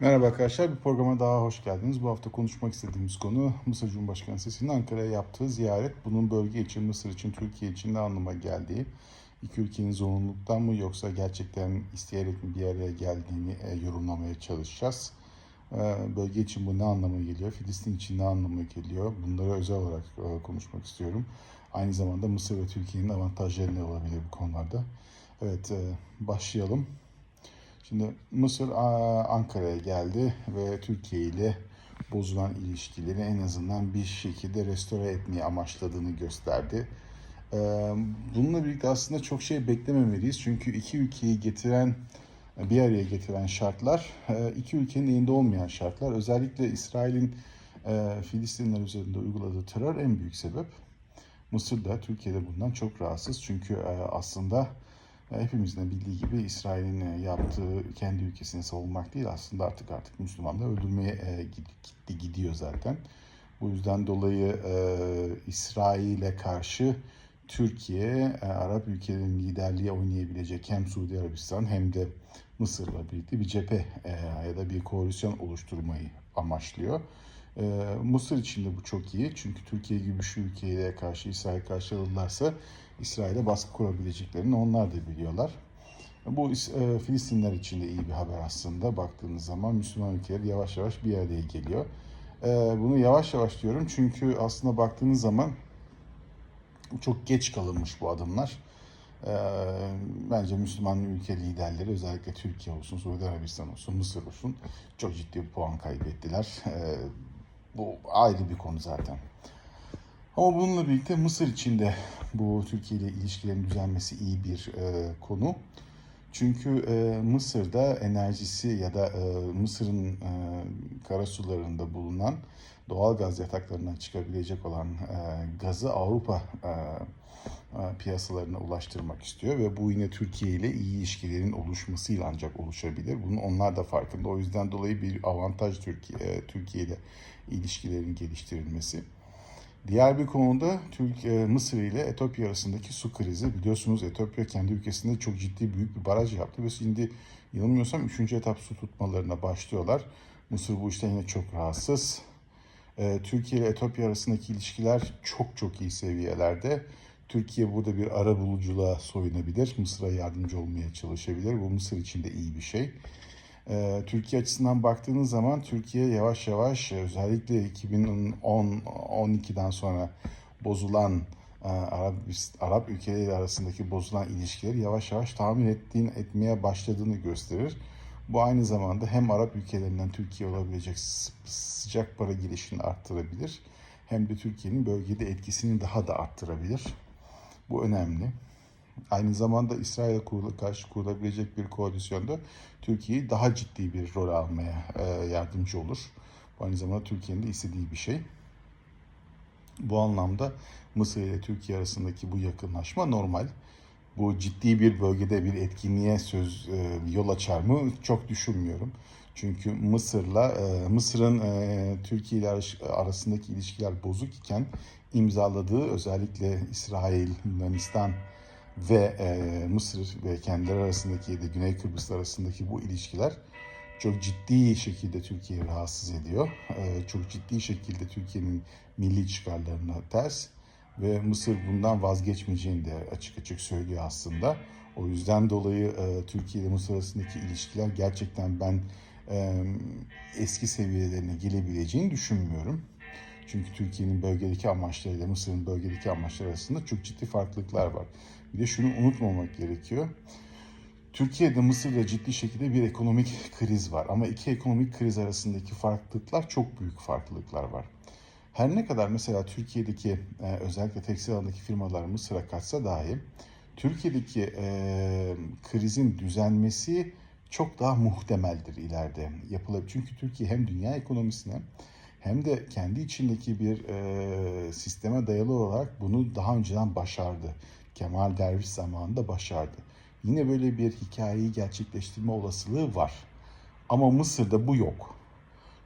Merhaba arkadaşlar, bir programa daha hoş geldiniz. Bu hafta konuşmak istediğimiz konu Mısır Cumhurbaşkanı Sisi'nin Ankara'ya yaptığı ziyaret. Bunun bölge için, Mısır için, Türkiye için ne anlama geldiği, iki ülkenin zorunluluktan mı yoksa gerçekten isteyerek mi bir araya geldiğini e, yorumlamaya çalışacağız. E, bölge için bu ne anlama geliyor, Filistin için ne anlama geliyor, bunları özel olarak e, konuşmak istiyorum. Aynı zamanda Mısır ve Türkiye'nin avantajları ne olabilir bu konularda. Evet, başlayalım. Şimdi Mısır Ankara'ya geldi ve Türkiye ile bozulan ilişkileri en azından bir şekilde restore etmeyi amaçladığını gösterdi. Bununla birlikte aslında çok şey beklememeliyiz. Çünkü iki ülkeyi getiren, bir araya getiren şartlar, iki ülkenin elinde olmayan şartlar. Özellikle İsrail'in Filistinler üzerinde uyguladığı terör en büyük sebep. Mısır da Türkiye'de bundan çok rahatsız. Çünkü aslında Hepimizin bildiği gibi İsrail'in e, yaptığı kendi ülkesini savunmak değil aslında artık artık Müslümanları öldürmeye e, gitti gidiyor zaten. Bu yüzden dolayı e, İsrail'e karşı Türkiye e, Arap ülkelerinin liderliği oynayabilecek hem Suudi Arabistan hem de Mısır'la birlikte bir cephe e, ya da bir koalisyon oluşturmayı amaçlıyor. E, Mısır için de bu çok iyi çünkü Türkiye gibi şu ülkeye karşı İsrail karşı alırlarsa İsrail'e baskı kurabileceklerini onlar da biliyorlar. Bu e, Filistinler için de iyi bir haber aslında. Baktığınız zaman Müslüman ülkeler yavaş yavaş bir araya geliyor. E, bunu yavaş yavaş diyorum çünkü aslında baktığınız zaman çok geç kalınmış bu adımlar. E, bence Müslüman ülke liderleri özellikle Türkiye olsun, Suudi Arabistan olsun, Mısır olsun çok ciddi bir puan kaybettiler. Bu ayrı bir konu zaten. Ama bununla birlikte Mısır için de bu Türkiye ile ilişkilerin düzelmesi iyi bir e, konu. Çünkü e, Mısır'da enerjisi ya da e, Mısır'ın e, karasularında bulunan doğal gaz yataklarından çıkabilecek olan e, gazı Avrupa e, e, piyasalarına ulaştırmak istiyor ve bu yine Türkiye ile iyi ilişkilerin oluşmasıyla ancak oluşabilir. Bunun onlar da farkında. O yüzden dolayı bir avantaj Türkiye e, Türkiye ile ilişkilerin geliştirilmesi. Diğer bir konuda Türkiye, Mısır ile Etiyopya arasındaki su krizi. Biliyorsunuz Etiyopya kendi ülkesinde çok ciddi büyük bir baraj yaptı ve şimdi yanılmıyorsam 3. etap su tutmalarına başlıyorlar. Mısır bu işten yine çok rahatsız. Ee, Türkiye ile Etiyopya arasındaki ilişkiler çok çok iyi seviyelerde. Türkiye burada bir ara buluculuğa soyunabilir. Mısır'a yardımcı olmaya çalışabilir. Bu Mısır için de iyi bir şey. Ee, Türkiye açısından baktığınız zaman Türkiye yavaş yavaş özellikle 2010-12'den sonra bozulan e, Arap, Arap ülkeleri arasındaki bozulan ilişkileri yavaş yavaş tahmin ettiğin, etmeye başladığını gösterir. Bu aynı zamanda hem Arap ülkelerinden Türkiye olabilecek sıcak para girişini arttırabilir hem de Türkiye'nin bölgede etkisini daha da arttırabilir. Bu önemli. Aynı zamanda İsrail'e karşı kurulabilecek bir koalisyonda Türkiye'yi daha ciddi bir rol almaya e, yardımcı olur. Bu aynı zamanda Türkiye'nin de istediği bir şey. Bu anlamda Mısır ile Türkiye arasındaki bu yakınlaşma normal. Bu ciddi bir bölgede bir etkinliğe söz e, yol açar mı çok düşünmüyorum. Çünkü Mısır'la e, Mısır'ın Türkiye ile arasındaki ilişkiler bozuk iken imzaladığı özellikle İsrail, Yunanistan, ve e, Mısır ve kendileri arasındaki da Güney Kıbrıs arasındaki bu ilişkiler çok ciddi şekilde Türkiye'yi rahatsız ediyor. E, çok ciddi şekilde Türkiye'nin milli çıkarlarına ters ve Mısır bundan vazgeçmeyeceğini de açık açık söylüyor aslında. O yüzden dolayı e, Türkiye ile Mısır arasındaki ilişkiler gerçekten ben e, eski seviyelerine gelebileceğini düşünmüyorum. Çünkü Türkiye'nin bölgedeki amaçlarıyla Mısır'ın bölgedeki amaçları arasında çok ciddi farklılıklar var. Bir de şunu unutmamak gerekiyor. Türkiye'de Mısır'da ciddi şekilde bir ekonomik kriz var ama iki ekonomik kriz arasındaki farklılıklar çok büyük farklılıklar var. Her ne kadar mesela Türkiye'deki e, özellikle tekstil alanındaki firmalar Mısır'a kaçsa dahi Türkiye'deki e, krizin düzenmesi çok daha muhtemeldir ileride yapılabilir. Çünkü Türkiye hem dünya ekonomisine hem de kendi içindeki bir e, sisteme dayalı olarak bunu daha önceden başardı. Kemal Derviş zamanında başardı. Yine böyle bir hikayeyi gerçekleştirme olasılığı var. Ama Mısır'da bu yok.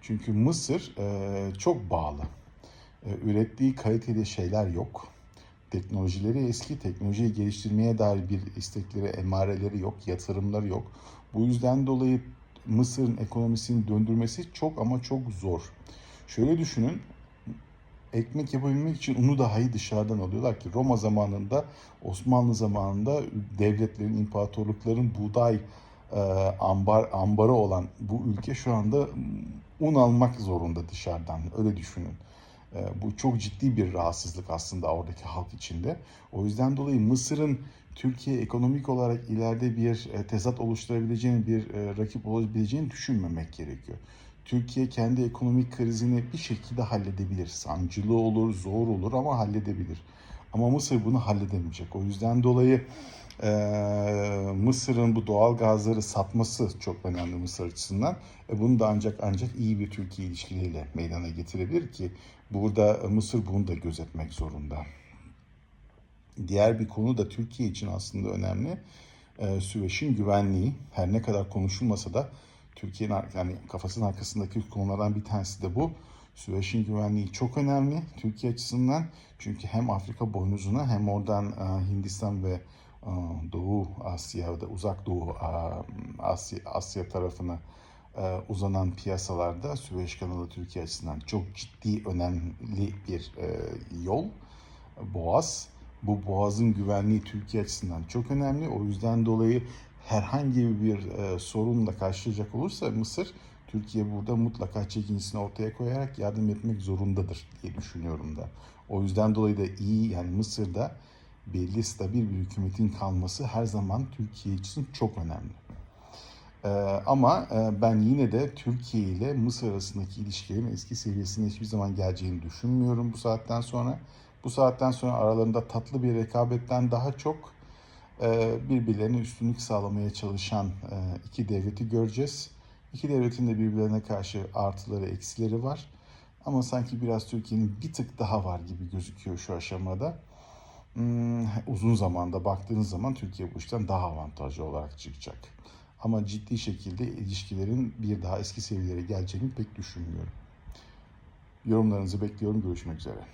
Çünkü Mısır e, çok bağlı. E, ürettiği kaliteli şeyler yok. Teknolojileri eski, teknolojiyi geliştirmeye dair bir istekleri, emareleri yok, yatırımları yok. Bu yüzden dolayı Mısır'ın ekonomisini döndürmesi çok ama çok zor. Şöyle düşünün, ekmek yapabilmek için unu dahi dışarıdan alıyorlar ki Roma zamanında, Osmanlı zamanında devletlerin, imparatorlukların buğday e, ambar ambarı olan bu ülke şu anda un almak zorunda dışarıdan. Öyle düşünün. E, bu çok ciddi bir rahatsızlık aslında oradaki halk içinde. O yüzden dolayı Mısır'ın Türkiye ekonomik olarak ileride bir e, tezat oluşturabileceğini, bir e, rakip olabileceğini düşünmemek gerekiyor. Türkiye kendi ekonomik krizini bir şekilde halledebilir. Sancılı olur, zor olur ama halledebilir. Ama Mısır bunu halledemeyecek. O yüzden dolayı e, Mısır'ın bu doğal gazları satması çok önemli Mısır açısından. E, bunu da ancak ancak iyi bir Türkiye ilişkileriyle meydana getirebilir ki burada Mısır bunu da gözetmek zorunda. Diğer bir konu da Türkiye için aslında önemli. E, Süveyş'in güvenliği her ne kadar konuşulmasa da Türkiye'nin yani kafasının arkasındaki konulardan bir tanesi de bu. Süveyş'in güvenliği çok önemli Türkiye açısından. Çünkü hem Afrika boynuzuna hem oradan e, Hindistan ve Doğu Asya'da uzak Doğu Asya, Asya tarafına e, uzanan piyasalarda Süveyş kanalı Türkiye açısından çok ciddi önemli bir e, yol, boğaz. Bu boğazın güvenliği Türkiye açısından çok önemli. O yüzden dolayı herhangi bir e, sorunla karşılaşacak olursa Mısır, Türkiye burada mutlaka çekincisini ortaya koyarak yardım etmek zorundadır diye düşünüyorum da. O yüzden dolayı da iyi yani Mısır'da belli stabil bir hükümetin kalması her zaman Türkiye için çok önemli. Ee, ama e, ben yine de Türkiye ile Mısır arasındaki ilişkilerin eski seviyesine hiçbir zaman geleceğini düşünmüyorum bu saatten sonra. Bu saatten sonra aralarında tatlı bir rekabetten daha çok e, birbirlerine üstünlük sağlamaya çalışan e, iki devleti göreceğiz. İki devletin de birbirlerine karşı artıları eksileri var. Ama sanki biraz Türkiye'nin bir tık daha var gibi gözüküyor şu aşamada. Hmm, uzun zamanda baktığınız zaman Türkiye bu işten daha avantajlı olarak çıkacak. Ama ciddi şekilde ilişkilerin bir daha eski seviyelere geleceğini pek düşünmüyorum. Yorumlarınızı bekliyorum. Görüşmek üzere.